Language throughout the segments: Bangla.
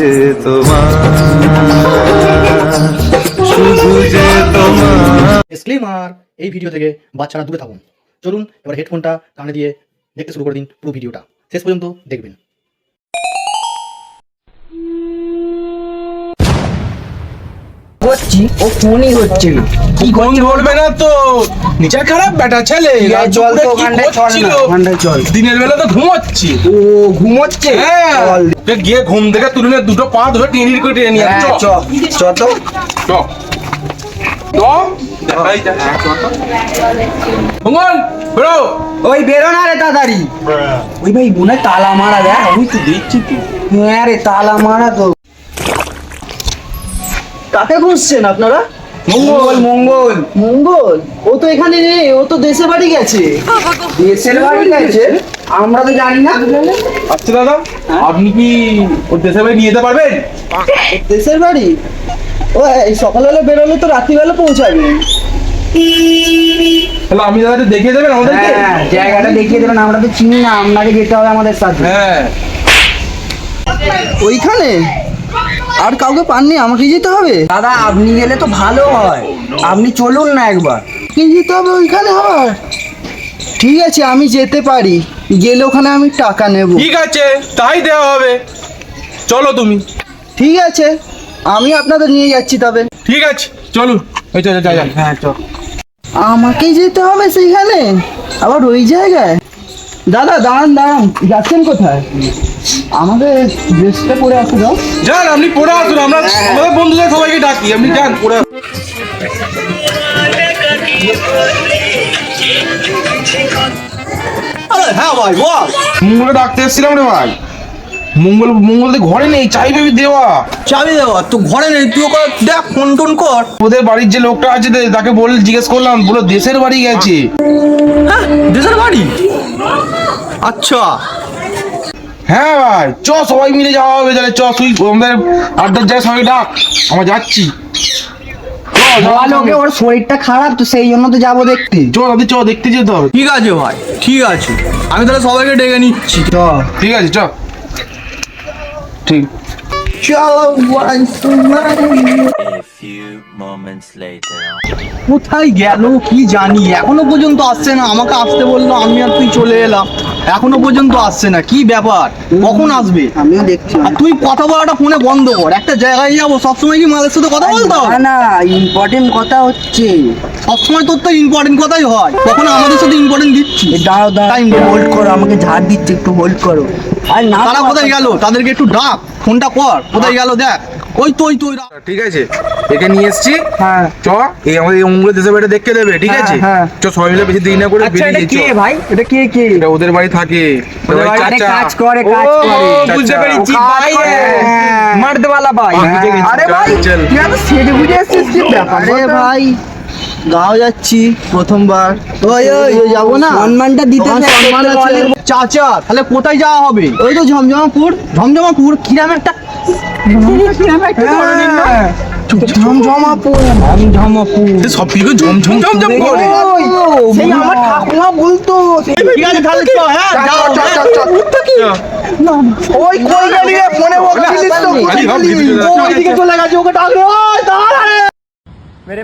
যে তোমার এই ভিডিও থেকে বাচ্চারা দূরে থাকুন। চলুন, এবার হেডফোনটা কানে দিয়ে দেখতে শুরু করে দিন পুরো ভিডিওটা শেষ পর্যন্ত দেখবেন। করছি ও ফোনই হচ্ছে না। কি কোন ধরবে না তো। নিচে খারাপ বেটা ছেলে চল তো ওখানটায় চল না, ওখানটায় চল। দিনের বেলা তো ঘুমোচ্ছি। ও ঘুমোচ্ছে? হ্যাঁ। চল। গিয়ে ঘুম থেকে তুলে দুটো পা ধরে টেনে করে টেনে নিয়ে হ্যাঁ, চ। চ। তো। চ। বেরো। ওই বেরো না রে তাড়াতাড়ি। ওই ভাই বোনে তালা মারা দেখ আমি তো দেখছি তো। হ্যাঁ রে তালা মারা তো। কাকে খুঁজছেন আপনারা? মঙ্গল মঙ্গল। মঙ্গল? ও তো এখানে নেই ও তো দেশে বাড়ি গেছে। দেশের বাড়ি গেছে? আমরা তো জানি না। আচ্ছা দাদা আপনি কি ওর দেশের বাড়ি নিয়ে যেতে পারবেন? দেশের বাড়ি? ও এই সকালবেলা বেরোলে তো রাত্রিবেলা পৌঁছাবে। তাহলে আপনি দাদা দেখিয়ে দেবেন আমাদেরকে? হ্যাঁ জায়গাটা দেখিয়ে দেবেন আমরা তো চিনি না আপনাকে যেতে হবে আমাদের সাথে। হ্যাঁ। ওইখানে? আর কাউকে পাননি আমাকে যেতে হবে? দাদা আপনি গেলে তো ভালো হয়। আপনি চলুন না একবার। কি যেতে হবে ওইখানে আবার? ঠিক আছে আমি যেতে পারি। গেলে ওখানে আমি টাকা নেব। ঠিক আছে তাই দেওয়া হবে। চলো তুমি। ঠিক আছে আমি আপনাদের নিয়ে যাচ্ছি তবে। ঠিক আছে ওই চল যাই হ্যাঁ চল। আমাকে যেতে হবে সেইখানে? আবার ওই জায়গায়? দাদা দাঁড়ান দাঁড়ান যাচ্ছেন কোথায়? আমাদের ড্রেসটা পরে আসতে দাও যান আপনি পরে আসুন আমরা আমাদের বন্ধুদের সবাইকে ডাকি আপনি যান পড়ে আসুন। হ্যাঁ ভাই বল। মঙ্গলে ডাকতে এসেছিলাম রে ভাই। মঙ্গল মঙ্গল তো ঘরে নেই দেওয়া। চাবি দেওয়া তো ঘরে নেই তুই ওকে দেখ ফোন টোন কর। ওদের বাড়ির যে লোকটা আছে তাকে বল জিজ্ঞেস করলাম বলে দেশের বাড়ি গেছে। দেশের বাড়ি? আচ্ছা। হ্যাঁ ভাই চ সবাই মিলে যাওয়া হবে তাহলে। চ তুই আমাদের আড্ডার যায় সবাই ডাক। আমরা যাচ্ছি। ওর শরীরটা খারাপ তো সেই জন্য তো যাব দেখতে। চ আমি চ দেখতে যেতে হবে। ঠিক আছে ভাই ঠিক আছে। আমি তাহলে সবাইকে ডেকে নিচ্ছি। চ ঠিক আছে চ। ঠিক। কোথায় গেল কি জানি? এখনও পর্যন্ত আসছে না। আমাকে আসতে বলল আমি আর তুই চলে এলাম। এখনও পর্যন্ত আসছে না। কি ব্যাপার? কখন আসবে? আমিও দেখছি আর তুই কথা বলাটা ফোনে বন্ধ কর। একটা জায়গায় যাব সবসময় কি মাদের সাথে কথা বলতে না না ইম্পর্টেন্ট কথা হচ্ছে। সবসময় তোর তো ইম্পর্টেন্ট কথাই হয়। তখন আমাদের সাথে ইম্পর্টেন্ট দিচ্ছি দাঁড়াও দাঁড়াও। হোল্ড করো আমাকে ঝাড় দিচ্ছে একটু হোল্ড করো। তারা কোথায় গেল? তাদেরকে একটু ডাক। ফোনটা কর। কোথায় গেল? দেখ। ওই তো ওই তো ঠিক আছে। একে নিয়ে এসছি। হ্যাঁ। চ এই আমাদের এই অঙ্গুলে দেশে বাড়িটা দেখতে দেবে ঠিক হ্যাঁ, আছে? হ্যাঁ। চ সবাই মিলে বেশি দেরি না করে আচ্ছা এটা বেরিয়ে কে ভাই? এটা কে কে? এটা ওদের বাড়ি থাকে। ওদের বাড়ি চাচা। কাজ করে কাজ করে। বুঝতে পেরেছি ভাই। হ্যাঁ। মারতে वाला ভাই আরে ভাই তুই এত সেজে বুঝে এসেছিস কি ব্যাপার আরে ভাই। গাঁও যাচ্ছি প্রথমবার। ওই ওই যাব না? সম্মানটা দিতে সম্মান আছে। চাচা তাহলে কোথায় যাওয়া হবে? ওই তো ঝমঝমাপুর। ঝমঝমাপুর? কিরাম একটা ওই, চলে গেছে ওকে ডাকলে ওই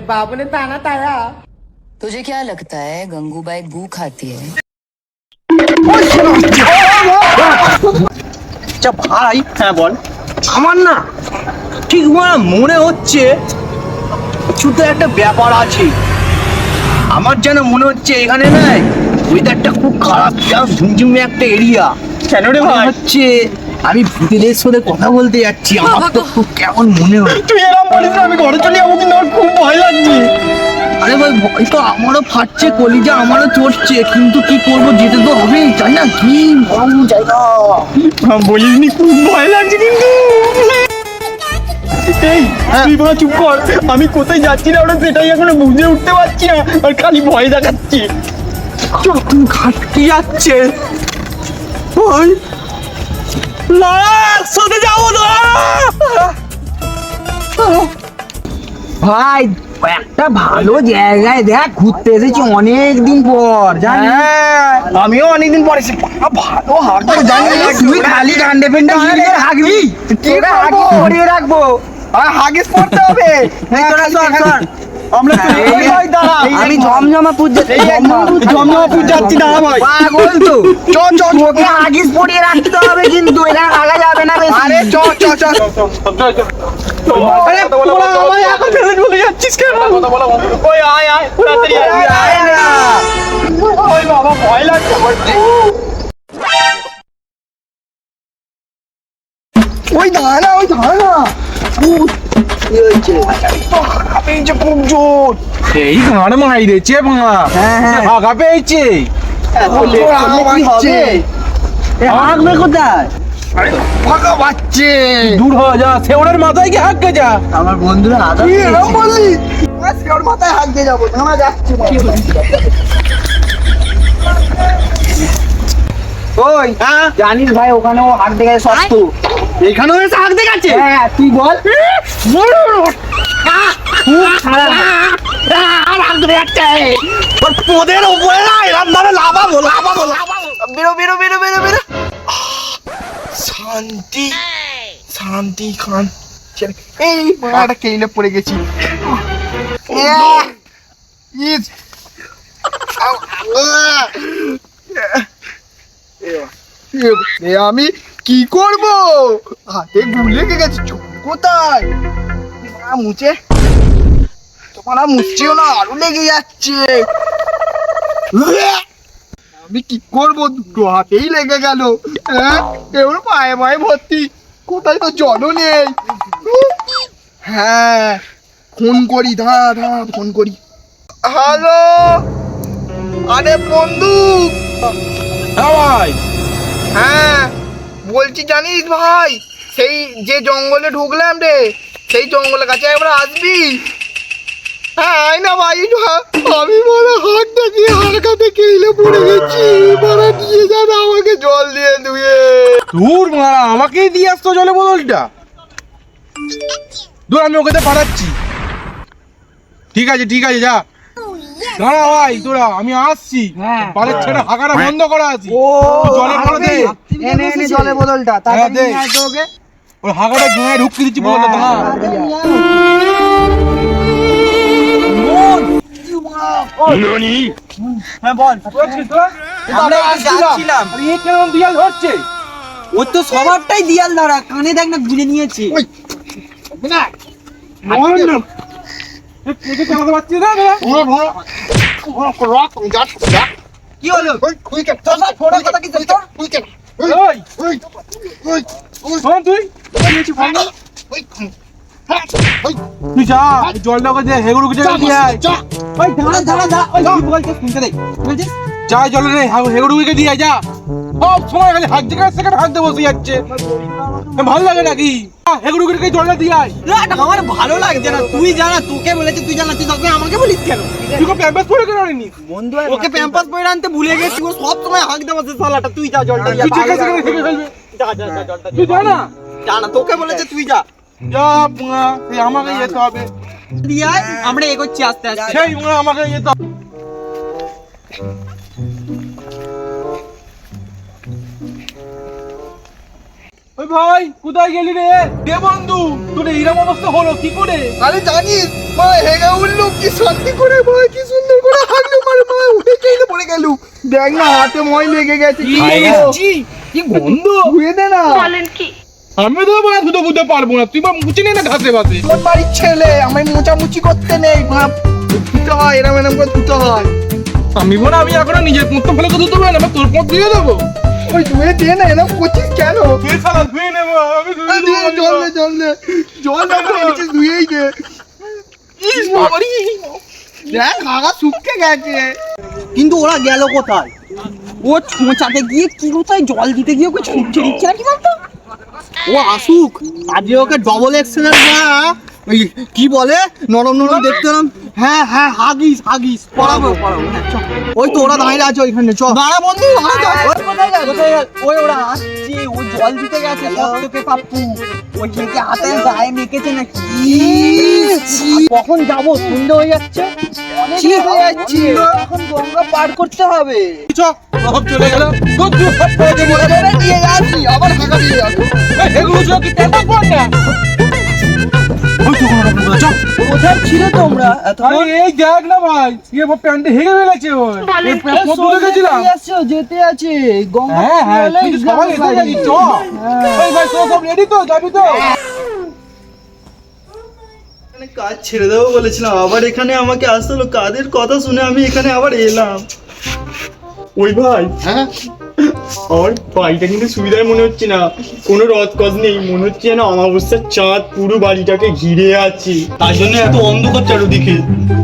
দাঁড়া রে तुझे क्या लगता है गंगूबाई गू खाती है আচ্ছা ভাই হ্যাঁ বল আমার না ঠিক আমার মনে হচ্ছে কিছু তো একটা ব্যাপার আছে আমার যেন মনে হচ্ছে এখানে নাই ওয়েদারটা খুব খারাপ যা ঝুমঝুমে একটা এরিয়া কেন রে ভাই হচ্ছে আমি ভূতেদের সাথে কথা বলতে যাচ্ছি। আমার তো খুব কেমন মনে হয়। তুই এরকম বলিস আমি ঘরে চলে যাব কিন্তু আমার খুব ভয় লাগছে। আরে ভাই ভয় তো আমারও ফাটছে কলিজা আমারও চড়ছে কিন্তু কি করব যেতে তো হবেই তাই না? কি ভয় যাই না বলিসনি খুব ভয় লাগছে কিন্তু। এই তুই বড় চুপ কর। আমি কোথায় যাচ্ছি না ওটা সেটাই এখনও বুঝে উঠতে পারছি না আর খালি ভয় দেখাচ্ছি। ঘাটকি যাচ্ছে? ওই যাব ভাই একটা ভালো জায়গায় দেখ ঘুরতে এসেছি অনেক দিন পর জানিস? হ্যাঁ আমিও অনেকদিন পরে এসেছি। ভালো হাঁকবো জানি তুই খালি গান্ডে পেন্ডে হাগবি কি হাগি করব? পরিয়ে রাখব। আর হাগিস পড়তে হবে। হ্যাঁ। আমরা দাঁড়া। আমি জমজমাপুর জমজমাপুর যাচ্ছি দাঁড়া ভাই। পাগল তো। চ চ চ। তোকে হাগিস রাখতে হবে কিন্তু হাগা যাবে না বেশি। আরে চ চ চ। আরে তোরা আমায় এখন ফেলে চলে যাচ্ছিস কেন? ওই আয় আয় তাড়াতাড়ি আয় আয় না। ওই বাবা ভয় লাগছে। ওই দাঁড়া ওই দাঁড়া। পেয়েছে খুব জোর। এই গান মাইরেছে ভাঙা। হ্যাঁ হ্যাঁ। পেয়েছে। কোথায়? ফাঁকা দূর হয়ে যা সেওনের মাথায় কি হাঁককে যা। আমার বন্ধুরা হাগা কি এরকম বললি? আজকে মাথায় হাত যাব আমরা যাচ্ছি ওই জানিস ভাই ওখানে ও হাগতে গেছে সত্য এখানেও এসে হাত দিয়ে গেছে হ্যাঁ তুই বল। উপরে না এরম ভাবে লাভাবো লাভাবো লাভাবো বেরো বেরো বেরো বেরো বেরো। শান্তি। শান্তি খান। এই মাটা কেইলে পড়ে গেছি। আমি কি করব? হাতে গুল লেগে গেছে কোথায়? মুছে তোমার মুছছেও না আরও লেগে যাচ্ছে। আমি কি করব? দুটো হাতেই লেগে গেল। হ্যাঁ? এবার পায়ে পায়ে ভর্তি। কোথায় তো জলও নেই। হ্যাঁ ফোন করি দাঁড়া দাঁড়া ফোন করি। হ্যালো? আরে বন্ধু। হ্যাঁ ভাই। হ্যাঁ। বলছি, জানিস ভাই, সেই যে জঙ্গলে ঢুকলাম রে, সেই জঙ্গলের কাছে একবার আসবি? হ্যাঁ আয় না ভাই আমি বড় হাত দেখি হালকাতে কেইলে পড়ে গেছি। বড় দিয়ে যা আমাকে জল দিয়ে ধুয়ে। দূর মারা, আমাকেই দিয়ে আসতো জলে বদলটা দূর, আমি ওকে পাঠাচ্ছি। ঠিক আছে ঠিক আছে, যা। দাঁড়া ভাই তোরা আমি আসছি। হ্যাঁ। পালের ছেড়ে হাঁকাটা বন্ধ করা আছি। ও জলের পরে দে। এনে এনে জলে বদলটা হ্যাঁ, দে। নিয়ে ওকে। ওই হাঁকাটা গায়ে ঢুকিয়ে দিচ্ছি হ্যাঁ বল। আমরা এ হচ্ছে ও তো সবারটাই দিয়াল ধরা কানে দেখ না গুলে নিয়েছে। না। কি হলো তোর ফোনের কথা কি তোর ওই শোন তুই তুই যা জলটা ওকে জায়গা দিয়ে আয়? ওই দাঁড়া দাঁড়া দাঁড়া ওই কি যা জলে রে হেগুড়ুকে দিয়ে যা সব সময় খালি হাত থেকে সেকেন্ড হাত দিয়ে বসে যাচ্ছে। ভালো লাগে নাকি? হেগুড়ুকে জলটা দিয়ে আয়। না আমার ভালো লাগছে না। তুই জানা তোকে বলেছে তুই জানা তুই তখন আমাকে বলিস কেন? তুই কো প্যাম্পাস পরে কেন আনিস বন্ধু ওকে প্যাম্পাস পরে আনতে ভুলে গেছি ও সব সময় হাঁক দেবো সে শালাটা তুই যা জলটা তুই ঠিক আছে থেকে ফেলবে যা যা যা জলটা তুই যা না। জানা তোকে বলেছে তুই যা। যা পুঙা তুই আমাকে যেতে হবে। দিয়ে আমরা এগোচ্ছি আস্তে আস্তে। সেই আমাকে যেতে হবে। ওই ভাই কোথায় গেলি রে? দে বন্ধু তোর এইরকম অবস্থা হলো কি করে? আরে জানিস মা হেগে উঠল কি শান্তি করে ভাই কি সুন্দর করে হাঁটলো মারে মা উঠে কেইলে পড়ে গেল। দেখ না হাতে মই লেগে গেছে কি? কি গন্ধ? ধুয়ে দে না। আমি তো বাবা ধুতে বুঝতে পারব না তুই বা মুছে নে না ঘাসে বাসে তোর বাড়ির ছেলে আমি মোচামুচি করতে নেই মা ধুতে হয় এরম এরম করে ধুতে হয়। আমি বলে আমি এখন নিজের পুঁতো ফেলে তো ধুতে পারি না তোর পথ দিয়ে দেবো। ওই ধুয়ে দে না এরম করছিস কেন? তুই সালা ধুয়ে নেব আমি ধুয়ে আরে জল দে জল দে জল দে বলছিস ধুয়েই দে। ইস বাবারি। দেখ আগা শুকিয়ে গেছে। কিন্তু ওরা গেল কোথায়? ও ছোঁচাতে গিয়ে কি কোথায় জল দিতে গিয়ে ওকে ছুটছে দিচ্ছে না কি বলতো? ও আসুক আজকে ওকে ডবল এক্সেলের না ওই কি বলে নরম নরম দেখতে হ্যাঁ হ্যাঁ হাগিস হাগিস পড়াবো পড়াবো। হ্যাঁ। ওই তো ওরা দাঁড়িয়ে আছে ওইখানে চ। দাঁড়া বন্ধু কোথায় গেল? কোথায় গেল? ওই ওরা আসছে ও জল দিতে গেছে সত্যকে পাপ্পু। ওই মেয়েকে হাতে গায়ে মেখেছে নাকি? কখন যাব? সন্ধ্যে হয়ে যাচ্ছে। অনেক হয়ে যাচ্ছে। এখন গঙ্গা পার করতে হবে। সব চলে গেল। নিয়ে যাচ্ছি আবার ফাঁকা দিয়ে যাব এগুলো সব কি তেল না কোথায় ছিল তোমরা? এই দেখ না ভাই এ প্যান্টে হেগে ফেলেছে ওই এই প্যান্ট কত দূরে গেছিলাম যেতে আছে। গঙ্গা হ্যাঁ হ্যাঁ সবাই এসে গেছি চ এই ভাই সব রেডি তো? যাবি তো? কাজ ছেড়ে দেবো বলেছিলাম আবার এখানে আমাকে আসতে হলো। কাদের কথা শুনে আমি এখানে আবার এলাম। ওই ভাই। হ্যাঁ? আমার বাড়িটা কিন্তু সুবিধার মনে হচ্ছে না। কোনো রথ কজ নেই। মনে হচ্ছে যেন অমাবস্যার চাঁদ পুরো বাড়িটাকে ঘিরে আছে। তার জন্য এত অন্ধকার চারদিকে।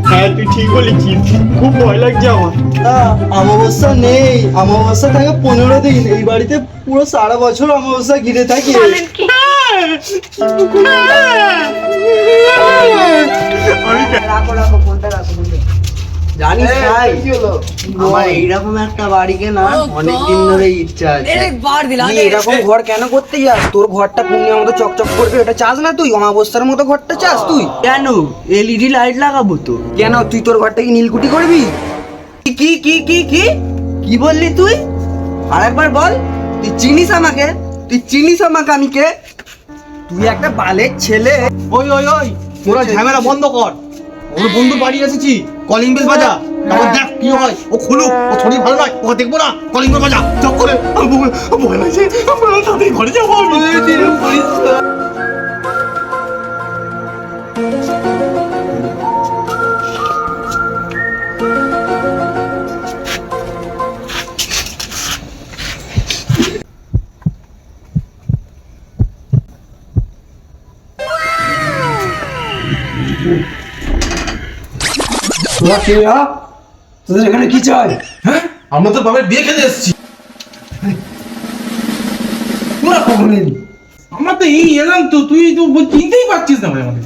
হ্যাঁ তুই ঠিক বলেছিস। খুব ভয় লাগছে আমার। অমাবস্যা নেই। অমাবস্যা থাকে পনেরো দিন। এই বাড়িতে পুরো সারা বছর অমাবস্যা ঘিরে থাকে। একটা বাড়ি অনেকদিন ধরে ইচ্ছা আছে। এরকম ঘর কেন যাস? তোর ঘরটা মতো চকচক চাস না তুই? মতো ঘরটা চাস তুই? কেন? লাইট লাগাবো তো। কেন? তুই তোর ঘরটা কি নীলকুটি করবি? কি কি কি কি কি? বললি তুই? আর একবার বল। তুই চিনিস আমাকে? তুই চিনিস আমাকে আমি কে? তুই একটা বালের ছেলে। ওই ওই ওই। তোরা ঝামেলা বন্ধ কর। ওর বন্ধু বাড়ি এসেছি, কলিং বেল বাজা তারপর দেখ কি হয়, ও খুলুক ও শরীর ভালো নয় ও দেখব না, কলিং বেল বাজা করে ভয়- লাগছে ঘরে যাব আমি। তোরা কে তোদের এখানে কি চাই? হ্যাঁ? আমরা তো বাবার বিয়ে খেতে এসেছি। তোরা কখন এলি? আমরা তো এই এলাম তো তুই তো চিনতেই পারছিস না ভাই আমাদের।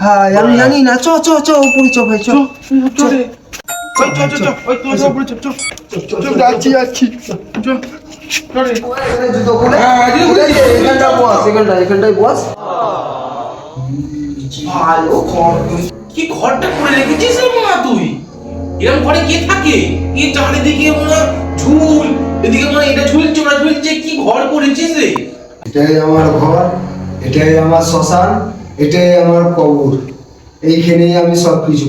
হ্যাঁ আমি জানি না। চ চ চ উপরে চ ভাই চ। চল চল চল চল চল ওই তোর সব উপরে চল চল চল যাচ্ছি যাচ্ছি। হ্যাঁ, এখানটা এখানটায় বস ভালো কি ঘরটা করে রেখেছিস রে মা তুই? এরকম ঘরে কে থাকে? এই চারিদিকে মনে ঝুল। এদিকে মনে এটা ঝুলছে ওটা ঝুলছে। কি ঘর করেছিস রে? এটাই আমার ঘর এটাই আমার শ্মশান এটাই আমার কবর। এইখানেই আমি সব কিছু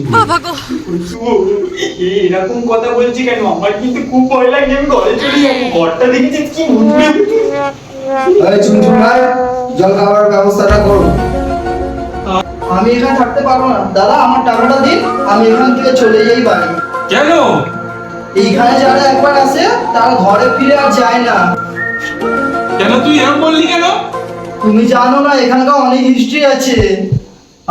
এরকম কথা বলছি কেন? আমার কিন্তু খুব ভয় লাগছে আমি ঘরে চলে যাব। ঘরটা দেখেছি কি জল খাওয়ার ব্যবস্থাটা করো। আমি এখানে থাকতে পারব না। দাদা আমার টাকাটা দিন আমি এখান থেকে চলে যাই বাড়ি। কেন? এইখানে যারা একবার আসে তারা ঘরে ফিরে আর যায় না। কেন তুই এরকম বললি কেন? তুমি জানো না এখানকার অনেক হিস্ট্রি আছে।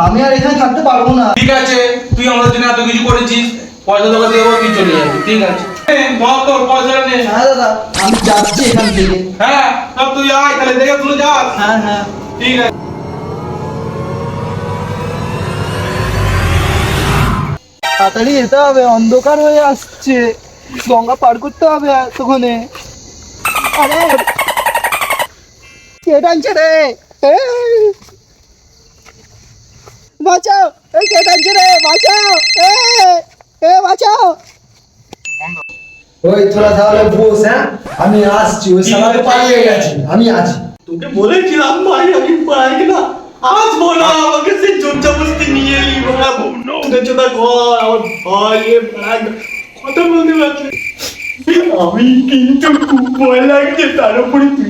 আমি আর এখানে থাকতে পারব না। ঠিক আছে তুই আমাদের জন্য এত কিছু করেছিস পয়সা তোকে দেবো তুই চলে যাবি ঠিক আছে? ধর তোর পয়সা নে। হ্যাঁ দাদা আমি যাচ্ছি এখান থেকে। হ্যাঁ তুই আয় তাহলে দেখে তুই যাস। হ্যাঁ হ্যাঁ। ঠিক আছে। তাড়াতাড়ি যেতে হবে অন্ধকার হয়ে আসছে। গঙ্গা পার করতে হবে এতক্ষণে। আরে! কে টানছে রে? এই! বাঁচাও! এই কে টানছে রে? বাঁচাও! এ এ বাঁচাও! ওই তোরা তাহলে বস হ্যাঁ? আমি আসছি ওই সালাতে পালিয়ে গেছে আমি আছি। তোকে বলেছিলাম ভাই আমি পারি না। আসব না আমাকে সে জোরজাবস্তি নিয়ে এলি বাবু চোদা ঘর আমার ব্যাগ। কথা বলতে পারছি আমি কিন্তু খুব ভয় লাগছে তার উপরে তুই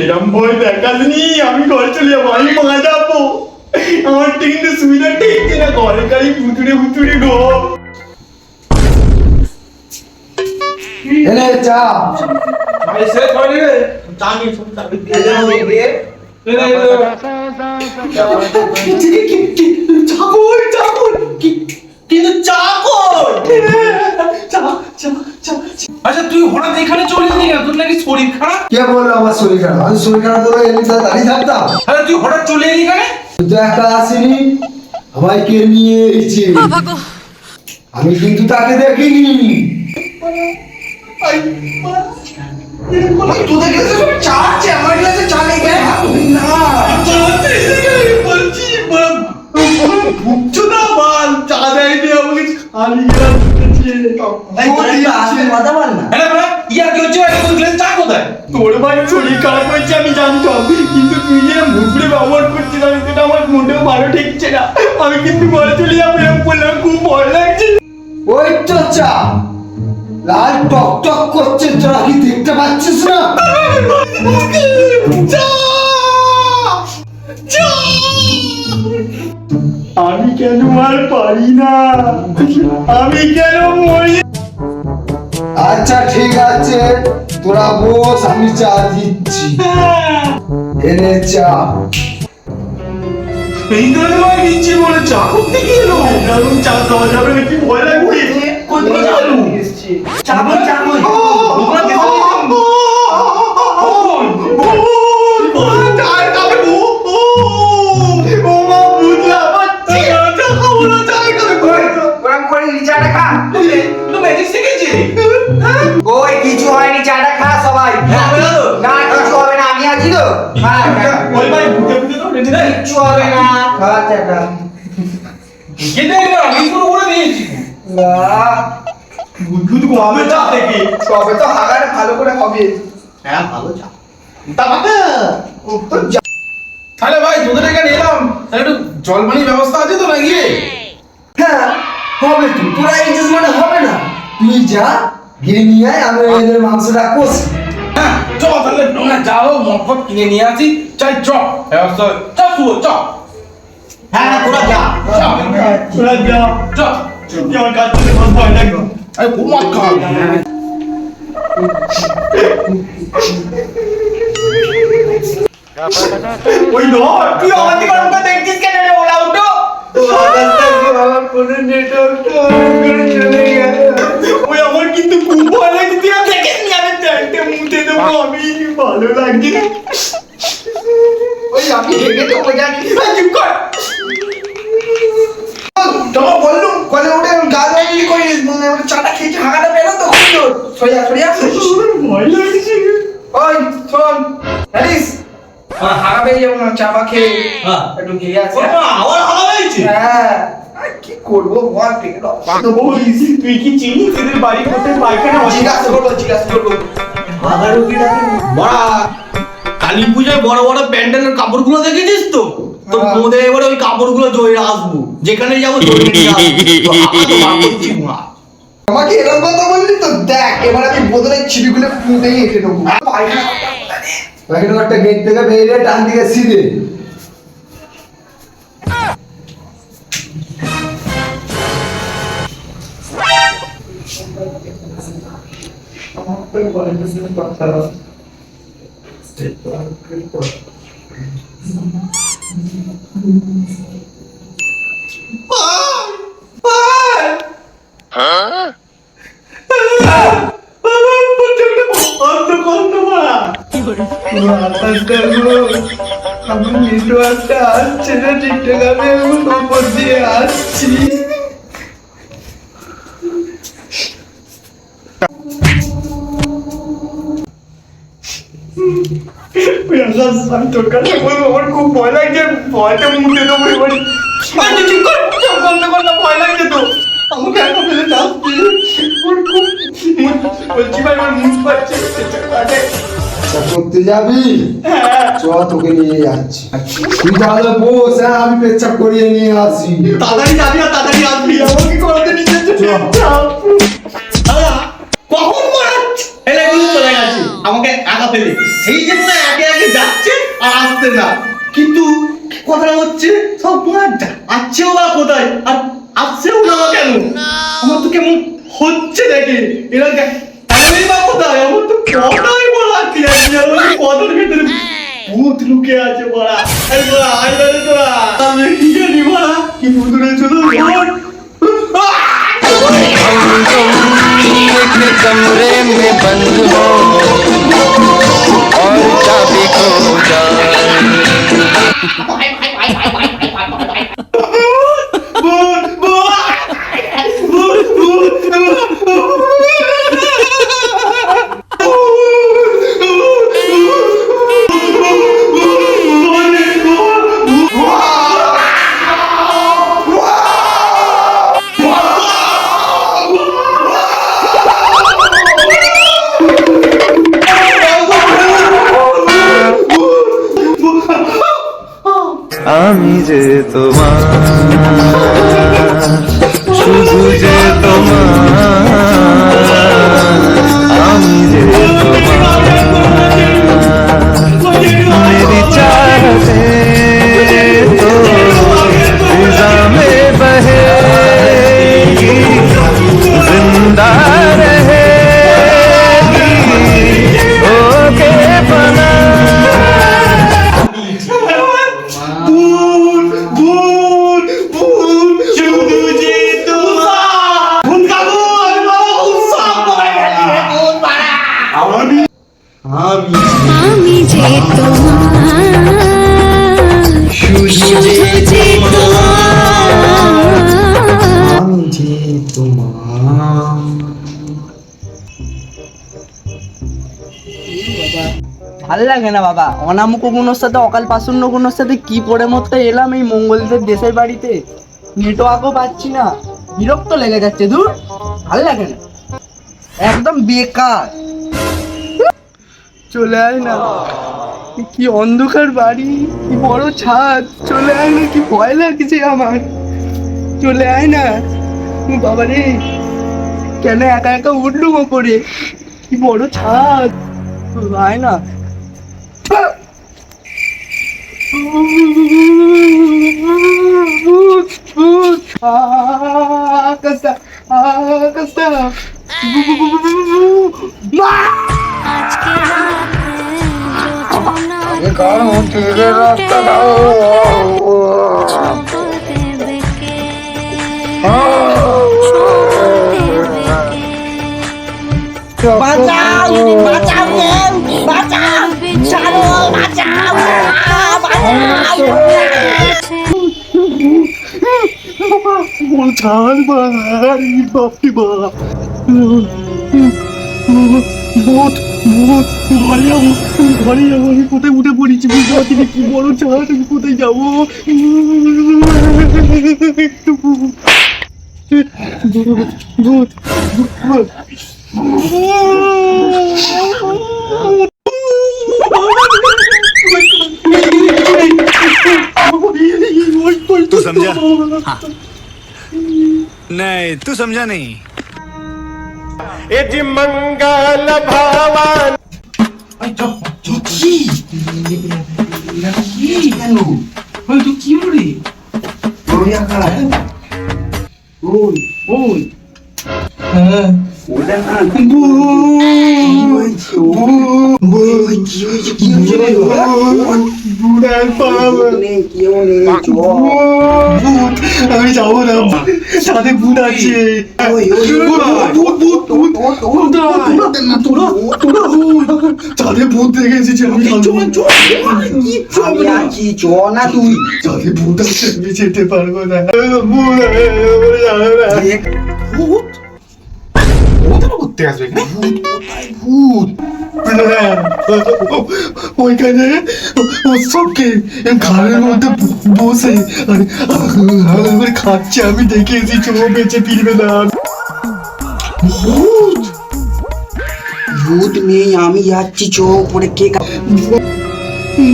এরম ভয় দেখাসনি আমি ঘরে চলে যাব আমি মা যাব। আমার কিন্তু সুবিধা ঠেকছে না ঘরে খালি ভুতুড়ে ভুতুড়ে এনে চা। ভাই শেষ হয়নি রে জানি সব তাকে এই নে, এই নে। চাকর চাকর কিন্তু চাকর আচ্ছা তুই হঠাৎ এখানে চলে এলি কেন? তোর নাকি শরীর খারাপ? কে বলল আমার শরীর খারাপ? আমি শরীর খারাপ এমনি তাহলে দাঁড়িয়ে থাকতাম। আরে তুই হঠাৎ চলে এলি কেন? তুই তো একটা আসিনি আমায় কে নিয়ে এসেছে। আমি কিন্তু তাকে দেখিনি। তোদের গ্লাসে সব আমি জানতাম। কিন্তু তুই যে মুখে ব্যবহার করছিস আমি সেটা আমার মোটেও ভালো ঠেকছে না। আমি কিন্তু ঘরে চলে যাব বললাম খুব ভয় লাগছে। ওই তো চা। লাল টক টক করছে তোরা কি দেখতে পাচ্ছিস না! আমি কেন আর পারি না? আমি কেন মরি আচ্ছা ঠিক আছে। তোরা বস আমি চা দিচ্ছি। এনে চা। এই ধরনের ভাই দিচ্ছি বলে চা। করতে কি এলো? এরকম চা খাওয়া যাবে নাকি ভয় লাগবে? চালু চাটা খা সবাই। না কিছু হবে না আমি আছি তো। ওই ভাই রেডি নাই কিচ্ছু হবে না খা চাটা। কেটে গেল আমি শুরু করে দিয়েছি। ভূত কবে চা থেকে তবে তো হাগারে ভালো করে হবে। হ্যাঁ ভালো চা তাহলে ভাই তোদের এখানে এলাম। তাহলে একটু ব্যবস্থা আছে তো নাকি? হ্যাঁ হবে তো। তোরা এই মানে হবে না। তুই যা গিয়ে নিয়ে আয় আমি এদের মাংসটা কষি। হ্যাঁ চ তাহলে তোমরা যাও মটফট কিনে নিয়ে আসি। চাই চ। চ শুয়ো চ। হ্যাঁ তোরা যা। তোরা যা চ। আমার কাজ খুব ভয় লাগবে আরে মদ খাওয়াবি ওই ধর তুই আমার দিকে ওরকম দেখছিস কেন রে ওলা উঠো? ওই আমার কিন্তু খুব ভয় লাগছে তুই আর দেখিস নি আমি চারটে মুখে দেবো আমি? ভালো লাগছে না ওই আমি হেগে তো মজা কি এই চুপ কর। তোমার বললুম কলে উঠে গা ধোয়ানি করি মানে ওটা চাটা খেয়েছি হাগাটা পেল তো খুঁজো সরিয়া সরিয়া। ভয় লাগছে। ওই শোন জানিস? হাগা পেয়ে যাব না চা বা খেয়ে একটু ঘিরে আছে। আবার হাওয়া হয়েছে হ্যাঁ। করব বল পেটে রক্ত তুই কি চিনিস এদের বাড়ি কোথায়? পায়খানা জিজ্ঞাসা করব জিজ্ঞাসা করব। বড়া কালী পূজায় বড় বড় প্যান্ডেলের কাপড়গুলো দেখেছিস তো? তো হ্যাঁ। এবারে ওই কাপড়গুলো জয়ে আসব। যেখানে যাব জয়ে। আমাকে এরকম কথা বললি তো দেখ এবার আমি বোতলের ছিপিগুলো পুঁতেই এঁটে দেবো। পায়খানা একটা গেট থেকে বেরিয়ে ডান দিকে সিধে কন্ধ মারা আমি নেটওয়ার্কটা আসছে না ঠিকঠাক আমি এখন উপর দিয়ে আসছি করতে যাবি চ তোকে নিয়ে যাচ্ছি তুই তাহলে বস হ্যাঁ আমি পেচ্ছাপ করিয়ে নিয়ে আসি তাড়াতাড়ি যাবি আর তাড়াতাড়ি আসবি আমাকে করাতে নিয়ে যাচ্ছে দাদা কখন মারাচ্ছে এলে কিন্তু চলে গেছে আমাকে একা ফেলে সেই জন্য একে একে যাচ্ছে আর আসছে না কিন্তু কথাটা হচ্ছে সব তোমার আসছেও বা কোথায় আর আসছেও না বা কেন আমার তো কেমন হচ্ছে দেখে এরা দেখ- এমনই বা কোথায় আমার তো কথাই বলা কি আছে আমার তো কথার ভেতরে ভূত লুকে আছে বড়া আরে বড়া আয় রে তোরা আমি কি জানি বড়া কি ভূত রয়েছে তো एक कमरे में बंद हो और चाबी खो जाए যে তোমার ভালো লাগে না বাবা। অনামুক গুণর সাথে অকাল পাশূন্য গুণর সাথে কি পড়ে মরতে এলাম এই মঙ্গলদের দেশের বাড়িতে? নেটওয়ার্কও পাচ্ছি না। বিরক্ত লেগে যাচ্ছে দূর ভালো লাগে না। একদম বেকার। চলে আয় না। কি অন্ধকার বাড়ি, কি বড় ছাদ। চলে আয় না, কি ভয় লাগছে আমার। চলে আয় না। বাবা রে, কেন একা একা উঠলুম ওপরে? কি বড় ছাদ। আয় না। ভূত ভূত আকাশটা আকাশটা মা আজকে বাঁচাও বাঁচাও ছাড় বাড়ি বাপরে বাপ ভূত ভূত ঘরে যাব ঘরে যাব আমি কোথায় উঠে পড়েছি বুঝতে পারছি কি কোথায় যাব तू समझा? हाँ। नहीं तू समझा नहीं। मंगल भवन। তো কি রে বলি আমি যাব না সাথে ভূত আছে ভূত ভূত ভূত তোরা তোরা ভূত চাঁদে ভূত দেখে এসেছি আমি চাঁদে ভূত আছে আমি যেতে পারব না ভূত ভূত করতে আসবে এখানে? ভূত ওইখানে সবকে ঘরের মধ্যে বসে। আর হাল করে খাচ্ছে, আমি দেখে এসেছি, ও বেঁচে ফিরবে না। ভূত! ভূত নেই, আমি যাচ্ছি, চোখ পরে কে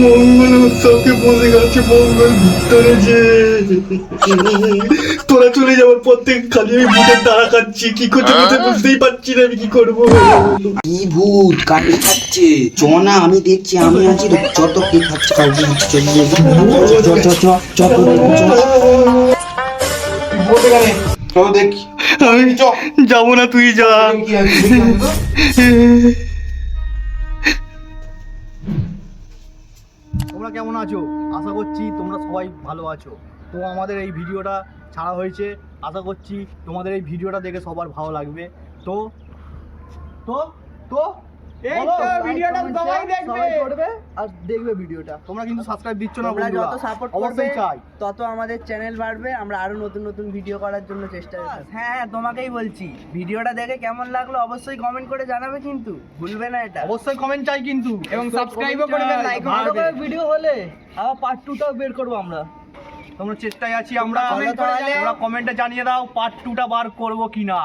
মঙ্গল উৎসবকে বসে গেছে মঙ্গল ভিতরে যে তোরা চলে যাওয়ার পর থেকে খালি আমি ভূতের তাড়া খাচ্ছি। কি করতে করতে বুঝতেই পারছি না আমি কি করব। কি ভূত? কাকে খাচ্ছে? চ না আমি দেখছি আমি আছি যত কে খাচ্ছে? খাচ্ছে চ চ চ চ বলতে গেলে চলো দেখি আমি যাব না তুই যা। তোমরা কেমন আছো? আশা করছি তোমরা সবাই ভালো আছো। তো আমাদের এই ভিডিওটা ছাড়া হয়েছে। আশা করছি তোমাদের এই ভিডিওটা দেখে সবার ভালো লাগবে। তো তো তো এই তো ভিডিওটা সবাই দেখবে। আর দেখবে ভিডিওটা। তোমরা কিন্তু সাবস্ক্রাইব দিচ্ছ না বন্ধুরা। যত সাপোর্ট করবে চাই। তত আমাদের চ্যানেল বাড়বে। আমরা আরও নতুন নতুন ভিডিও করার জন্য চেষ্টা করব। হ্যাঁ হ্যাঁ তোমাকেই বলছি। ভিডিওটা দেখে কেমন লাগল অবশ্যই কমেন্ট করে জানাবে কিন্তু। ভুলবে না এটা। অবশ্যই কমেন্ট চাই কিন্তু। এবং সাবস্ক্রাইবও করবে লাইক ভিডিও হলে আবার পার্ট টুটাও বের করব আমরা। তোমরা চেষ্টায় আছি আমরা তোমরা comment করে জানিও। তোমরা কমেন্টে জানিয়ে দাও পার্ট টুটা বার করব কিনা।